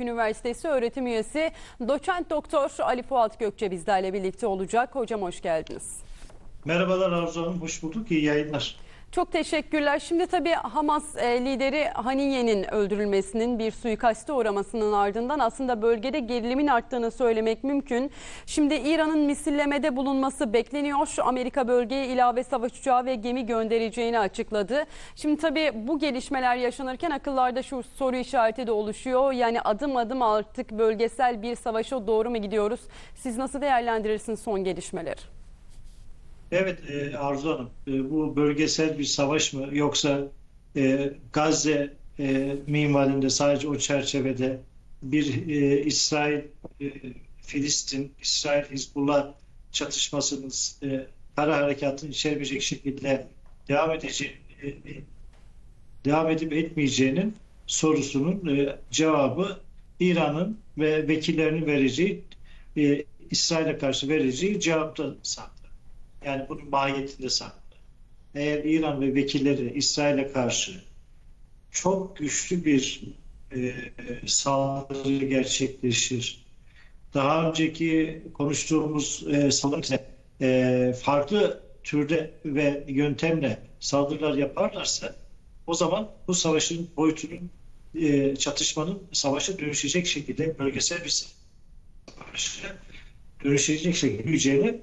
Üniversitesi öğretim üyesi doçent doktor Ali Fuat Gökçe bizlerle birlikte olacak. Hocam hoş geldiniz. Merhabalar Arzu Hanım, hoş bulduk. İyi yayınlar. Çok teşekkürler. Şimdi tabii Hamas e, lideri Haniye'nin öldürülmesinin bir suikaste uğramasının ardından aslında bölgede gerilimin arttığını söylemek mümkün. Şimdi İran'ın misillemede bulunması bekleniyor. Amerika bölgeye ilave savaş uçağı ve gemi göndereceğini açıkladı. Şimdi tabii bu gelişmeler yaşanırken akıllarda şu soru işareti de oluşuyor. Yani adım adım artık bölgesel bir savaşa doğru mu gidiyoruz? Siz nasıl değerlendirirsiniz son gelişmeleri? Evet e, Arzu Hanım, e, bu bölgesel bir savaş mı yoksa e, Gazze e, minvalinde sadece o çerçevede bir e, İsrail, Hizbullah çatışmasının e, kara harekatını içermeyecek şekilde devam edecek, devam edip etmeyeceğinin sorusunun cevabı İran'ın ve vekillerinin vereceği, İsrail'e karşı vereceği cevapta saklı. Yani bunun mahiyetinde saklı. Eğer İran ve vekilleri İsrail'e karşı çok güçlü bir e, saldırı gerçekleşir. Daha önceki konuştuğumuz e, saldırı e, farklı türde ve yöntemle saldırılar yaparlarsa o zaman bu savaşın boyutunun e, çatışmanın savaşa dönüşecek şekilde bölgesel bir savaşa dönüşecek şekilde büyüyeceğini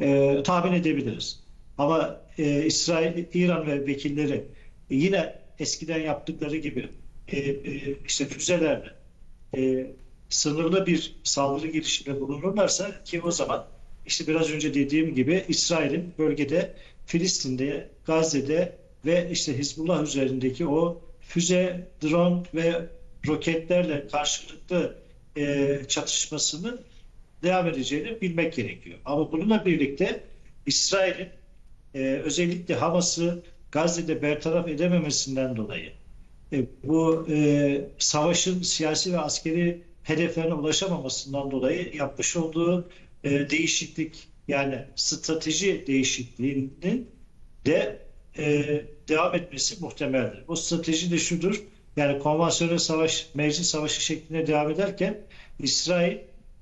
e, tahmin edebiliriz. Ama e, İsrail, İran ve vekilleri yine eskiden yaptıkları gibi e, e, işte füzelerle e, sınırlı bir saldırı girişiminde bulunurlarsa ki o zaman işte biraz önce dediğim gibi İsrail'in bölgede Filistin'de, Gazze'de ve işte Hizbullah üzerindeki o füze, drone ve roketlerle karşılıklı e, çatışmasının devam edeceğini bilmek gerekiyor. Ama bununla birlikte İsrail'in e, özellikle Hamas'ı Gazze'de bertaraf edememesinden dolayı e, bu e, savaşın siyasi ve askeri hedeflerine ulaşamamasından dolayı yapmış olduğu e, değişiklik yani strateji değişikliğinin de e, devam etmesi muhtemeldir. Bu strateji de şudur. Yani konvansiyonel savaş, mevzi savaşı şeklinde devam ederken İsrail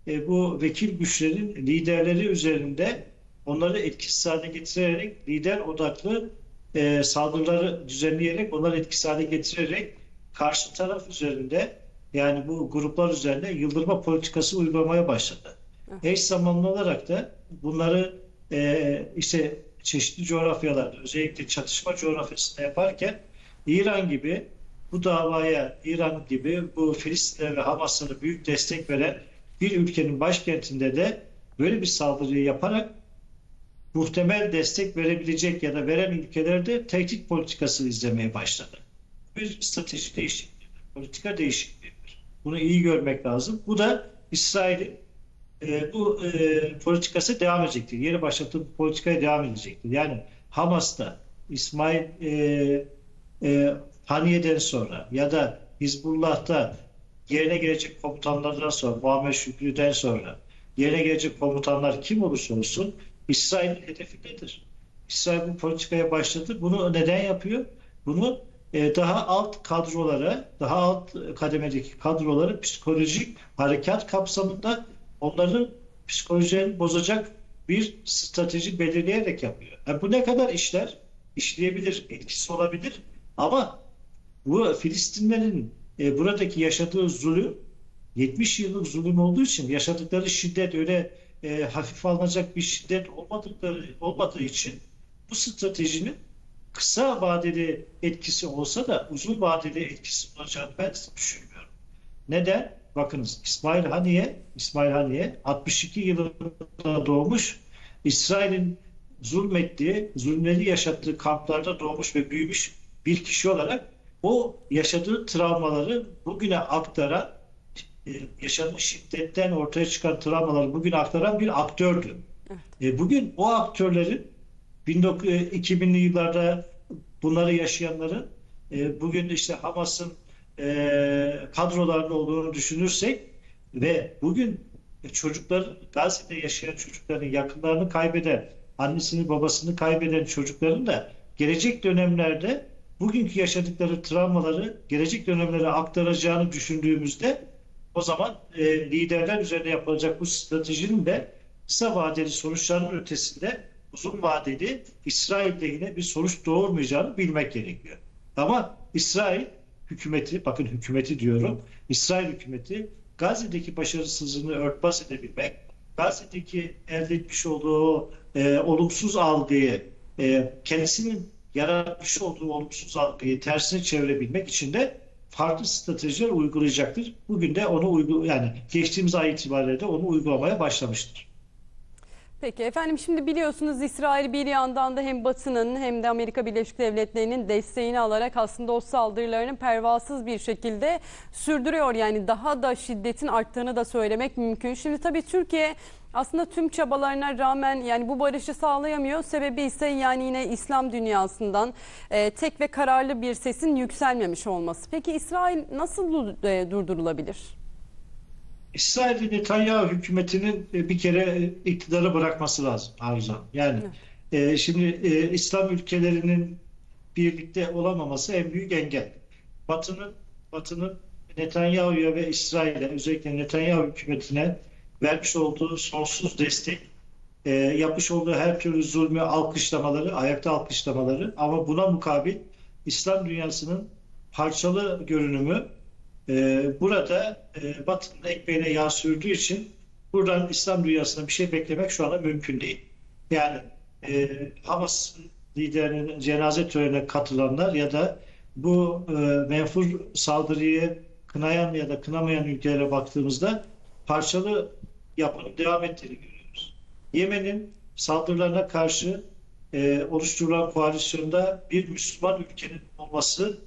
e, bu vekil güçlerin liderleri üzerinde onları etkisiz hale getirerek lider odaklı e, saldırıları düzenleyerek onları etkisiz hale getirerek karşı taraf üzerinde yani bu gruplar üzerinde yıldırma politikası uygulamaya başladı. Eş zamanlı olarak da bunları e, işte çeşitli coğrafyalarda özellikle çatışma coğrafyasında yaparken İran gibi bu davaya İran gibi bu Filistin'e ve Hamas'a büyük destek veren bir ülkenin başkentinde de böyle bir saldırıyı yaparak muhtemel destek verebilecek ya da veren ülkelerde tehdit politikası izlemeye başladı. Bir strateji değişikliği, politika değişikliğidir. Bunu iyi görmek lazım. Bu da İsrail'in e, bu e, politikası devam edecektir. Yeni başlattığı politikaya devam edecektir. Yani Hamas'ta İsmail e, e, Haniye'den sonra ya da Hizbullah'ta yerine gelecek komutanlardan sonra, Muhammed Şükrü'den sonra yerine gelecek komutanlar kim olursa olsun İsrail hedefindedir. İsrail bu politikaya başladı. Bunu neden yapıyor? Bunu e, daha alt kadrolara, daha alt kademedeki kadroları psikolojik harekat kapsamında onların psikolojilerini bozacak bir strateji belirleyerek yapıyor. Yani bu ne kadar işler? işleyebilir, etkisi olabilir ama bu Filistinlerin e, buradaki yaşadığı zulüm 70 yıllık zulüm olduğu için yaşadıkları şiddet öyle e, hafif alınacak bir şiddet olmadıkları olmadığı için bu stratejinin kısa vadeli etkisi olsa da uzun vadeli etkisi olacağını ben düşünmüyorum. Neden? Bakınız İsmail Haniye, İsmail Haniye 62 yılında doğmuş. İsrail'in zulmettiği, zulmleri yaşattığı kamplarda doğmuş ve büyümüş bir kişi olarak o yaşadığı travmaları bugüne aktaran, e, yaşadığı şiddetten ortaya çıkan travmaları bugüne aktaran bir aktördü. Evet. Bugün o aktörlerin 2000'li yıllarda bunları yaşayanların e, bugün işte Hamas'ın e, kadrolarında olduğunu düşünürsek ve bugün çocuklar Gazze'de yaşayan çocukların yakınlarını kaybeden, annesini babasını kaybeden çocukların da gelecek dönemlerde bugünkü yaşadıkları travmaları gelecek dönemlere aktaracağını düşündüğümüzde O zaman e, liderler üzerine yapılacak bu stratejinin de kısa vadeli sonuçların ötesinde uzun vadeli İsrail lehine bir sonuç doğurmayacağını bilmek gerekiyor. Ama İsrail hükümeti, bakın hükümeti diyorum, İsrail hükümeti Gazze'deki başarısızlığını örtbas edebilmek, Gazze'deki elde etmiş olduğu e, olumsuz algıyı, e, kendisinin yaratmış olduğu olumsuz algıyı tersine çevirebilmek için de farklı stratejiler uygulayacaktır. Bugün de onu uygul yani geçtiğimiz ay itibariyle de onu uygulamaya başlamıştır. Peki efendim şimdi biliyorsunuz İsrail bir yandan da hem Batı'nın hem de Amerika Birleşik Devletleri'nin desteğini alarak aslında o saldırılarını pervasız bir şekilde sürdürüyor. Yani daha da şiddetin arttığını da söylemek mümkün. Şimdi tabii Türkiye aslında tüm çabalarına rağmen yani bu barışı sağlayamıyor. Sebebi ise yani yine İslam dünyasından e, tek ve kararlı bir sesin yükselmemiş olması. Peki İsrail nasıl e, durdurulabilir? İsrail Netanyahu hükümetinin e, bir kere e, iktidarı bırakması lazım Arzu. Yani e, şimdi e, İslam ülkelerinin birlikte olamaması en büyük engel. Batı'nın Batı'nın Netanyahu'ya ve İsrail'e özellikle Netanyahu hükümetine vermiş olduğu sonsuz destek, e, yapmış olduğu her türlü zulmü alkışlamaları, ayakta alkışlamaları ama buna mukabil İslam dünyasının parçalı görünümü e, burada e, Batı'nın ekmeğine yağ sürdüğü için buradan İslam dünyasına bir şey beklemek şu anda mümkün değil. Yani e, Hamas liderinin cenaze törenine katılanlar ya da bu e, menfur saldırıyı kınayan ya da kınamayan ülkelere baktığımızda parçalı yapının devam ettiğini görüyoruz. Yemen'in saldırılarına karşı e, oluşturulan koalisyonda bir Müslüman ülkenin olması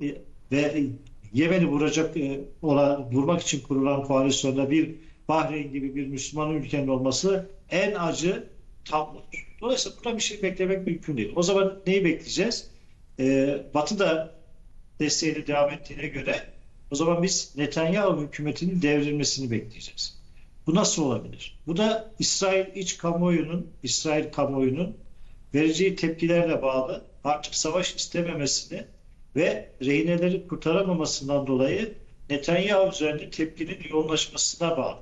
e, ve Yemen'i vuracak e, olan, vurmak için kurulan koalisyonda bir Bahreyn gibi bir Müslüman ülkenin olması en acı tablodur. Dolayısıyla burada bir şey beklemek mümkün değil. O zaman neyi bekleyeceğiz? E, Batı da desteğini devam ettiğine göre o zaman biz Netanyahu hükümetinin devrilmesini bekleyeceğiz. Bu nasıl olabilir? Bu da İsrail iç kamuoyunun, İsrail kamuoyunun vereceği tepkilerle bağlı artık savaş istememesini ve rehineleri kurtaramamasından dolayı Netanyahu üzerinde tepkinin yoğunlaşmasına bağlı.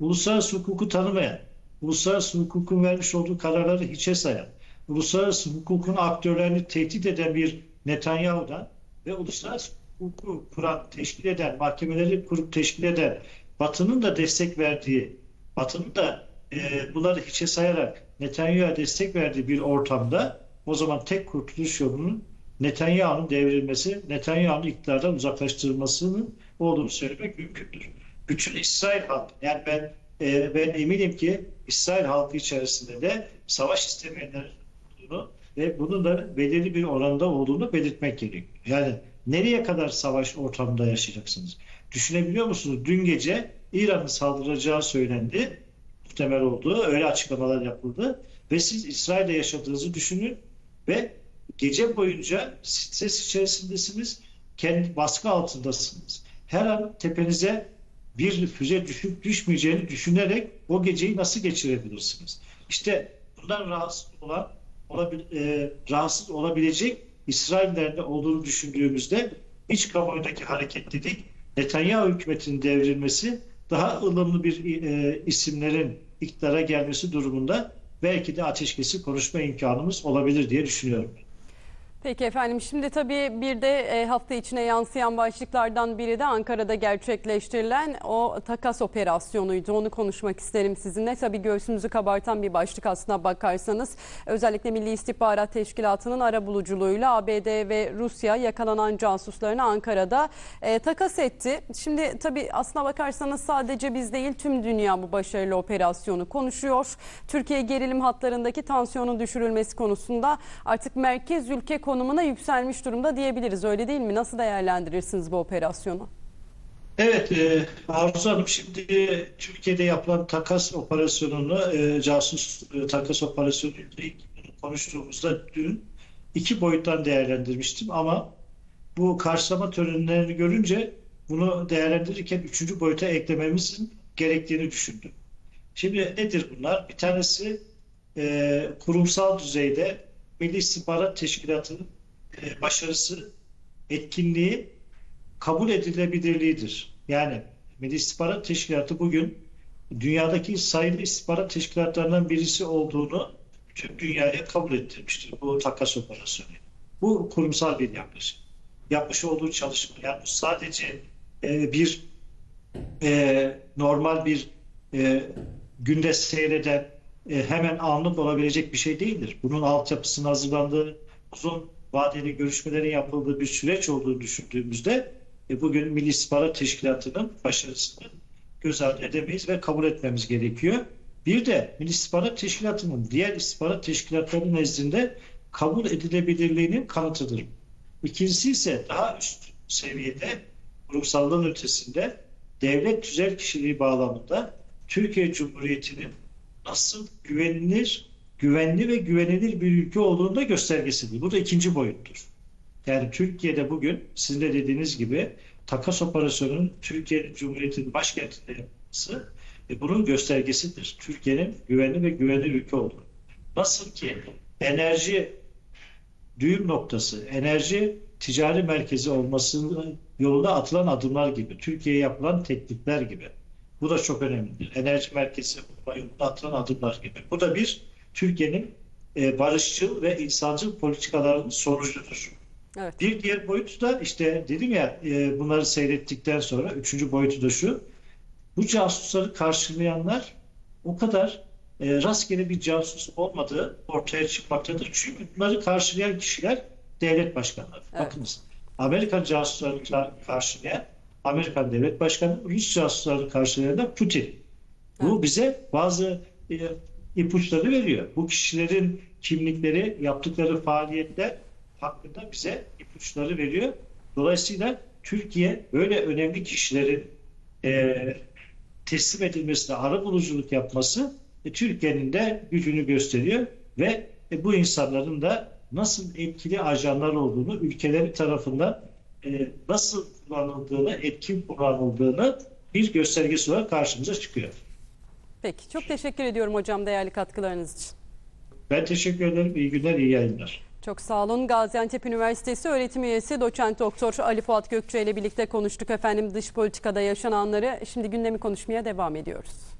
Uluslararası hukuku tanımayan, uluslararası hukukun vermiş olduğu kararları hiçe sayan, uluslararası hukukun aktörlerini tehdit eden bir Netanyahu'dan ve uluslararası hukuku kuran, teşkil eden, mahkemeleri kurup teşkil eden, Batı'nın da destek verdiği, Batı'nın da e, bunları hiçe sayarak Netanyahu'ya destek verdiği bir ortamda o zaman tek kurtuluş yolunun Netanyahu'nun devrilmesi, Netanyahu'nun iktidardan uzaklaştırılmasının olduğunu söylemek mümkündür. Bütün İsrail halkı, yani ben e, ben eminim ki İsrail halkı içerisinde de savaş istemeyenler olduğunu ve bunun da belirli bir oranda olduğunu belirtmek gerekiyor. Yani nereye kadar savaş ortamında yaşayacaksınız? Düşünebiliyor musunuz? Dün gece İran'ın saldıracağı söylendi. Muhtemel olduğu öyle açıklamalar yapıldı. Ve siz İsrail'de yaşadığınızı düşünün ve gece boyunca stres içerisindesiniz, kendi baskı altındasınız. Her an tepenize bir füze düşüp düşmeyeceğini düşünerek o geceyi nasıl geçirebilirsiniz? İşte bundan rahatsız olan, olabil, e, rahatsız olabilecek İsraillerin olduğunu düşündüğümüzde iç kamuoyundaki hareketlilik, Netanyahu hükümetinin devrilmesi, daha ılımlı bir e, isimlerin iktidara gelmesi durumunda belki de ateşkesi konuşma imkanımız olabilir diye düşünüyorum. Peki efendim şimdi tabii bir de e, hafta içine yansıyan başlıklardan biri de Ankara'da gerçekleştirilen o takas operasyonuydu. Onu konuşmak isterim sizinle. Tabii göğsümüzü kabartan bir başlık aslına bakarsanız. Özellikle Milli İstihbarat Teşkilatı'nın arabuluculuğuyla ABD ve Rusya yakalanan casuslarını Ankara'da e, takas etti. Şimdi tabii aslına bakarsanız sadece biz değil tüm dünya bu başarılı operasyonu konuşuyor. Türkiye gerilim hatlarındaki tansiyonun düşürülmesi konusunda artık merkez ülke konumuna yükselmiş durumda diyebiliriz. Öyle değil mi? Nasıl değerlendirirsiniz bu operasyonu? Evet, e, Arzu Hanım şimdi Türkiye'de yapılan takas operasyonunu, e, casus e, takas operasyonu ilk konuştuğumuzda dün iki boyuttan değerlendirmiştim ama bu karşılama törenlerini görünce bunu değerlendirirken üçüncü boyuta eklememizin gerektiğini düşündüm. Şimdi nedir bunlar? Bir tanesi e, kurumsal düzeyde Milli İstihbarat Teşkilatı'nın e, başarısı, etkinliği kabul edilebilirliğidir. Yani Milli İstihbarat Teşkilatı bugün dünyadaki sayılı istihbarat teşkilatlarından birisi olduğunu tüm dünyaya kabul ettirmiştir bu takas operasyonu. Bu kurumsal bir yaklaşım. Yapmış olduğu çalışma yani sadece e, bir e, normal bir e, günde seyreden e, hemen anlık olabilecek bir şey değildir. Bunun altyapısının hazırlandığı, uzun vadeli görüşmelerin yapıldığı bir süreç olduğunu düşündüğümüzde e, bugün Milli İstihbarat Teşkilatı'nın başarısını göz ardı edemeyiz ve kabul etmemiz gerekiyor. Bir de Milli İstihbarat Teşkilatı'nın diğer istihbarat teşkilatları nezdinde kabul edilebilirliğinin kanıtıdır. İkincisi ise daha üst seviyede kurumsallığın ötesinde devlet tüzel kişiliği bağlamında Türkiye Cumhuriyeti'nin nasıl güvenilir, güvenli ve güvenilir bir ülke olduğunu da göstergesidir. Bu da ikinci boyuttur. Yani Türkiye'de bugün sizin de dediğiniz gibi takas operasyonunun Türkiye Cumhuriyeti'nin başkentinde yapılması e, bunun göstergesidir. Türkiye'nin güvenli ve güvenilir ülke olduğunu. Nasıl ki enerji düğüm noktası, enerji ticari merkezi olmasının yolunda atılan adımlar gibi, Türkiye'ye yapılan teklifler gibi. Bu da çok önemlidir. Enerji merkezi olma yolunda atılan adımlar gibi. Bu da bir Türkiye'nin e, barışçıl ve insancıl politikalarının sonucudur. Evet. Bir diğer boyutu da işte dedim ya e, bunları seyrettikten sonra üçüncü boyutu da şu. Bu casusları karşılayanlar o kadar e, rastgele bir casus olmadığı ortaya çıkmaktadır. Çünkü bunları karşılayan kişiler devlet başkanları. Evet. Bakınız Amerikan casuslarını ka- karşılayan Amerikan devlet başkanı, Rus casuslarını karşılayan da Putin. Bu bize bazı e, ipuçları veriyor. Bu kişilerin kimlikleri, yaptıkları faaliyetler hakkında bize ipuçları veriyor. Dolayısıyla Türkiye böyle önemli kişilerin e, teslim edilmesine arabuluculuk yapması e, Türkiye'nin de gücünü gösteriyor ve e, bu insanların da nasıl etkili ajanlar olduğunu, ülkeleri tarafından e, nasıl kullanıldığını, etkin kullanıldığını bir göstergesi olarak karşımıza çıkıyor. Peki çok teşekkür ediyorum hocam değerli katkılarınız için. Ben teşekkür ederim. İyi günler, iyi yayınlar. Çok sağ olun. Gaziantep Üniversitesi öğretim üyesi doçent doktor Ali Fuat Gökçe ile birlikte konuştuk efendim dış politikada yaşananları. Şimdi gündemi konuşmaya devam ediyoruz.